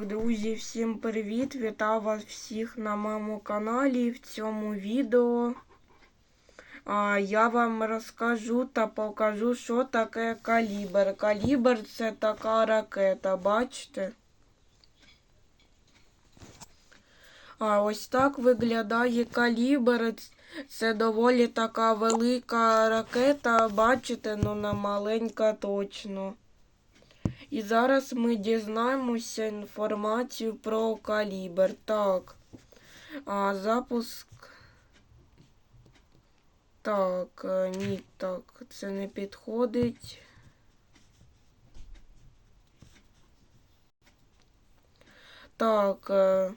Друзі, всім привіт! Вітаю вас всіх на моєму каналі. В цьому відео я вам розкажу та покажу, що таке калібр. Калібр це така ракета, бачите? А ось так виглядає калібр. Це доволі така велика ракета, бачите, ну на маленька точно. І зараз ми дізнаємося інформацію про калібр. Так. А, запуск. Так, е, ні, так, це не підходить. Так. е,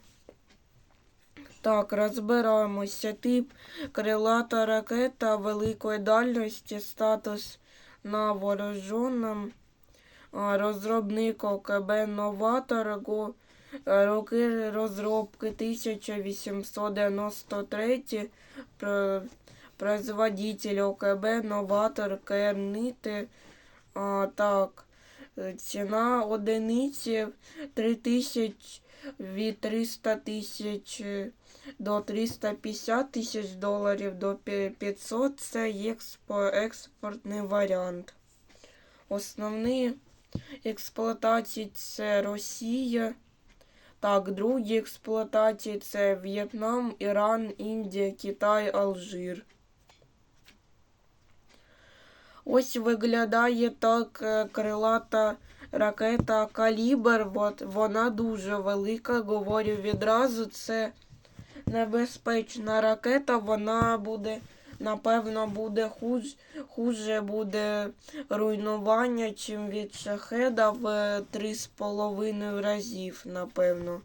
Так, розбираємося. Тип крилата ракета великої дальності, статус на вооруженому. Розробник ОКБ Новатор, роки розробки 1893, производитель ОКБ Новатор Кернити. Так, ціна одиниці 3000 від 300 тисяч до 350 тисяч доларів до 500 це експортний варіант. Основний експлуатації це Росія. Так, другі експлуатації це В'єтнам, Іран, Індія, Китай, Алжир. Ось виглядає так е, крилата ракета Калібр. От, вона дуже велика, говорю відразу. Це небезпечна ракета, вона буде, напевно, буде хуж, хуже буде руйнування, чим від шахеда в 3,5 разів, напевно.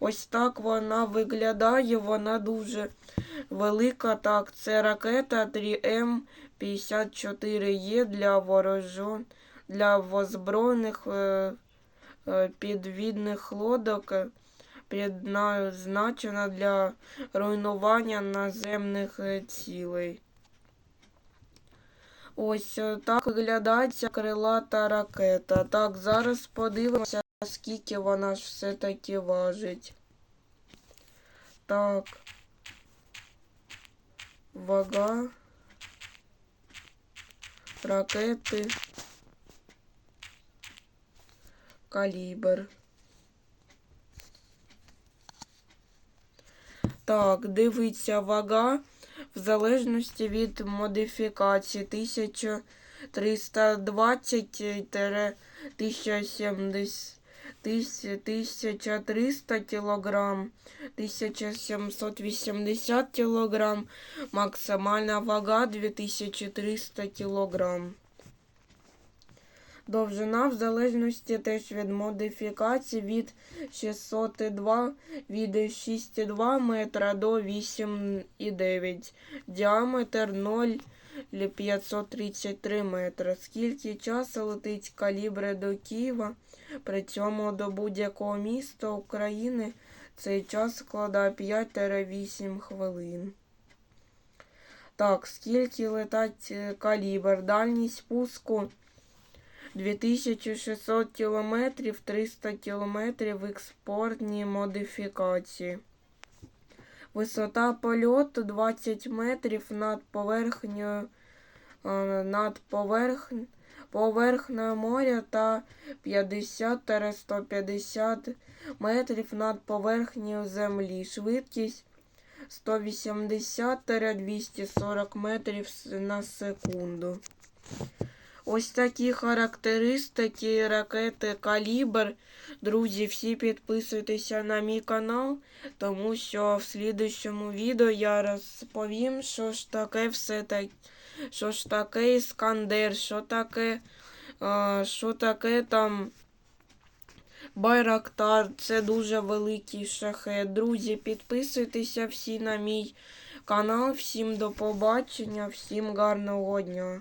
Ось так вона виглядає, вона дуже велика. Так, це ракета 3М54Е для ворожон, для озброєних е, е, підвідних лодок, предназначена для руйнування наземних е, цілей. Ось е, так виглядає ця крилата ракета. Так, зараз подивимося, скільки вона ж все-таки важить. Так. Вага. Ракети. Калібр. Так, дивіться вага в залежності від модифікації 1320 1070 1300 кг, 1780 кг, максимальна вага 2300 кг. Довжина в залежності теж від модифікації від 602 від 6,2 метра до 8,9. Діаметр 0,533 метра. Скільки часу летить калібри до Києва? При цьому до будь-якого міста України цей час складає 5-8 хвилин. Так, скільки летать е, калібр? Дальність пуску 2600 кілометрів, 300 кілометрів експортні модифікації. Висота польоту 20 метрів над поверхнею е, над поверх, поверхнею моря та 50-150 метрів над поверхнею землі. Швидкість 180-240 метрів на секунду. Ось такі характеристики ракети Калібр. Друзі, всі підписуйтеся на мій канал, тому що в слідущому відео я розповім, що ж таке все так, що ж таке Іскандер, що таке, а, що таке там Байрактар. Це дуже великий шахет. Друзі, підписуйтеся всі на мій канал. Всім до побачення, всім гарного дня.